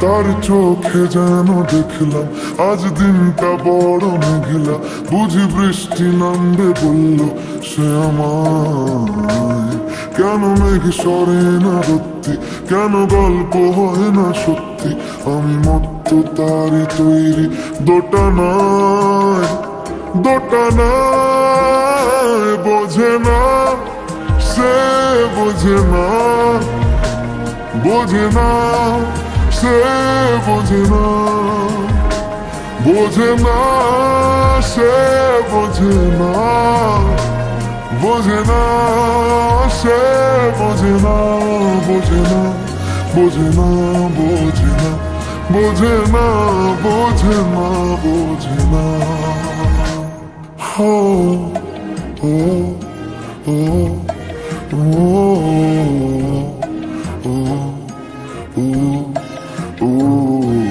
তার চোখে যেন দেখলাম, আজ দিনটা বড় মেঘলা বুঝি বৃষ্টি নামবে বলল, সে আমায়। কেন মেঘ সরে না সত্যি কেন গল্প হয় না সত্যি? আমি মত্ত তারি তৈরি দোটানায় দোটানায় বোঝে না, সে বোঝে না বোঝে না। সে বোঝে না বোঝে না সে বোঝে না বোঝে না সে বোঝে না বোঝে না বোঝে না বোঝে না বোঝে না বোঝে না বোঝে না হো ও ও ও ও ও Ooh.